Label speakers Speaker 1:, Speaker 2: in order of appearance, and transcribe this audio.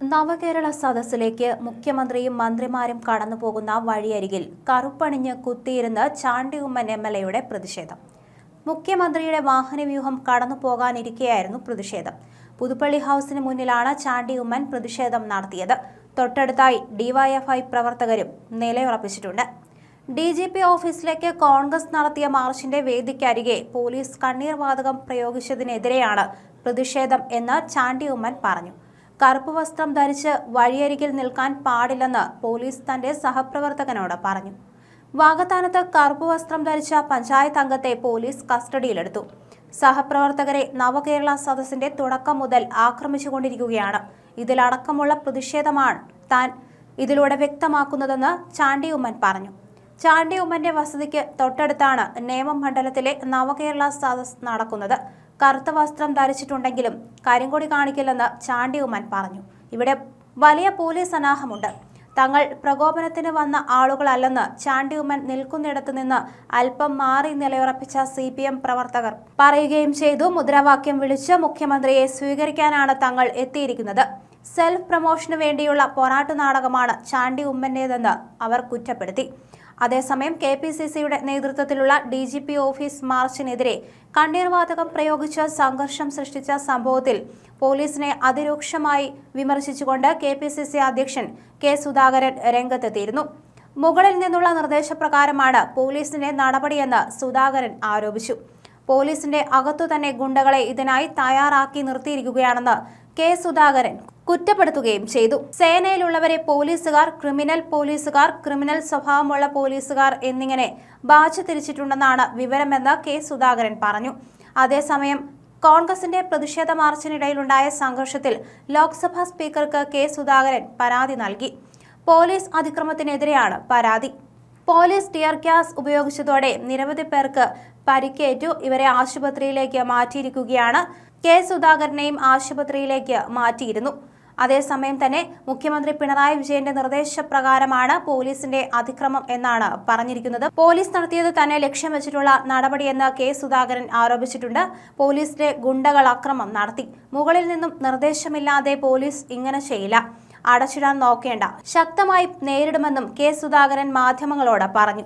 Speaker 1: നവകേരള സദസ്സിലേക്ക് മുഖ്യമന്ത്രിയും മന്ത്രിമാരും കടന്നുപോകുന്ന വഴിയരികിൽ കറുപ്പണിഞ്ഞ് കുത്തിയിരുന്ന് ചാണ്ടി ഉമ്മൻ എം എൽ എയുടെ പ്രതിഷേധം. മുഖ്യമന്ത്രിയുടെ വാഹനവ്യൂഹം കടന്നു പോകാനിരിക്കെയായിരുന്നു പ്രതിഷേധം. പുതുപ്പള്ളി ഹൗസിന് മുന്നിലാണ് ചാണ്ടി ഉമ്മൻ പ്രതിഷേധം നടത്തിയത്. തൊട്ടടുത്തായി ഡിവൈഎഫ്ഐ പ്രവർത്തകരും നിലയുറപ്പിച്ചിട്ടുണ്ട്. ഡി ജി പി ഓഫീസിലേക്ക് കോൺഗ്രസ് നടത്തിയ മാർച്ചിന്റെ വേദിക്കരികെ പോലീസ് കണ്ണീർ വാതകം പ്രയോഗിച്ചതിനെതിരെയാണ് പ്രതിഷേധം എന്ന് ചാണ്ടി ഉമ്മൻ പറഞ്ഞു. കറുപ്പ് വസ്ത്രം ധരിച്ച് വഴിയരികിൽ നിൽക്കാൻ പാടില്ലെന്ന് പോലീസ് തന്റെ സഹപ്രവർത്തകനോട് പറഞ്ഞു. വാഗത്താനത്ത് കറുപ്പ് വസ്ത്രം ധരിച്ച പഞ്ചായത്ത് അംഗത്തെ പോലീസ് കസ്റ്റഡിയിലെടുത്തു. സഹപ്രവർത്തകരെ നവകേരള സദസ്സിന്റെ തുടക്കം മുതൽ ആക്രമിച്ചുകൊണ്ടിരിക്കുകയാണ്. ഇതിലടക്കമുള്ള പ്രതിഷേധമാണ് താൻ ഇതിലൂടെ വ്യക്തമാക്കുന്നതെന്ന് ചാണ്ടി ഉമ്മൻ പറഞ്ഞു. ചാണ്ടി ഉമ്മന്റെ വസതിക്ക് തൊട്ടടുത്താണ് നേമം മണ്ഡലത്തിലെ നവകേരള സദസ് നടക്കുന്നത്. കറുത്ത വസ്ത്രം ധരിച്ചിട്ടുണ്ടെങ്കിലും കരിങ്കൊടി കാണിക്കില്ലെന്ന് ചാണ്ടി ഉമ്മൻ പറഞ്ഞു. ഇവിടെ വലിയ പോലീസ് സന്നാഹമുണ്ട്. തങ്ങൾ പ്രകോപനത്തിന് വന്ന ആളുകളല്ലെന്ന് ചാണ്ടി ഉമ്മൻ നിൽക്കുന്നിടത്ത് നിന്ന് അല്പം മാറി നിലയുറപ്പിച്ച സി പി എം പ്രവർത്തകർ പറയുകയും ചെയ്തു. മുദ്രാവാക്യം വിളിച്ച് മുഖ്യമന്ത്രിയെ സ്വീകരിക്കാനാണ് തങ്ങൾ എത്തിയിരിക്കുന്നത്. സെൽഫ് പ്രൊമോഷന് വേണ്ടിയുള്ള പോരാട്ട നാടകമാണ് ചാണ്ടി ഉമ്മന്റേതെന്ന് അവർ കുറ്റപ്പെടുത്തി. അതേസമയം കെ പി സി സിയുടെ നേതൃത്വത്തിലുള്ള ഡി ജി പി ഓഫീസ് മാർച്ചിനെതിരെ കണ്ണീർവാതകം പ്രയോഗിച്ച് സംഘർഷം സൃഷ്ടിച്ച സംഭവത്തിൽ പോലീസിനെ അതിരൂക്ഷമായി വിമർശിച്ചുകൊണ്ട് കെ പി സി സി അധ്യക്ഷൻ കെ സുധാകരൻ രംഗത്തെത്തിയിരുന്നു. മുകളിൽ നിന്നുള്ള നിർദ്ദേശപ്രകാരമാണ് പോലീസിന്റെ നടപടിയെന്ന് സുധാകരൻ ആരോപിച്ചു. പോലീസിന്റെ അകത്തു തന്നെ ഗുണ്ടകളെ ഇതിനായി തയ്യാറാക്കി നിർത്തിയിരിക്കുകയാണെന്ന് കെ സുധാകരൻ കുറ്റപ്പെടുത്തുകയും ചെയ്തു. സേനയിലുള്ളവരെ പോലീസുകാർ ക്രിമിനൽ പോലീസുകാർ ക്രിമിനൽ സ്വഭാവമുള്ള പോലീസുകാർ എന്നിങ്ങനെ ബാച്ച് തിരിച്ചിട്ടുണ്ടെന്നാണ് വിവരമെന്ന് കെ സുധാകരൻ പറഞ്ഞു. അതേസമയം കോൺഗ്രസിന്റെ പ്രതിഷേധ മാർച്ചിനിടയിലുണ്ടായ സംഘർഷത്തിൽ ലോക്സഭാ സ്പീക്കർക്ക് കെ സുധാകരൻ പരാതി നൽകി. പോലീസ് അതിക്രമത്തിനെതിരെയാണ് പരാതി. പോലീസ് ടിയർ ഗ്യാസ് ഉപയോഗിച്ചതോടെ നിരവധി പേർക്ക് പരിക്കേറ്റു. ഇവരെ ആശുപത്രിയിലേക്ക് മാറ്റിയിരിക്കുകയാണ്. കെ സുധാകരനെയും ആശുപത്രിയിലേക്ക് മാറ്റിയിരുന്നു. അതേസമയം തന്നെ മുഖ്യമന്ത്രി പിണറായി വിജയന്റെ നിർദ്ദേശപ്രകാരമാണ് പോലീസിന്റെ അതിക്രമം എന്നാണ് പറഞ്ഞിരിക്കുന്നത്. പോലീസ് നടത്തിയത് തന്നെ ലക്ഷ്യം വെച്ചിട്ടുള്ള നടപടിയെന്ന് കെ സുധാകരൻ ആരോപിച്ചിട്ടുണ്ട്. പോലീസിന്റെ ഗുണ്ടകൾ അക്രമം നടത്തി. മുകളിൽ നിന്നും നിർദ്ദേശമില്ലാതെ പോലീസ് ഇങ്ങനെ ചെയ്യില്ല. അടച്ചിടാൻ നോക്കേണ്ട. ശക്തമായി നേരിടുമെന്നും കെ സുധാകരൻ മാധ്യമങ്ങളോട് പറഞ്ഞു.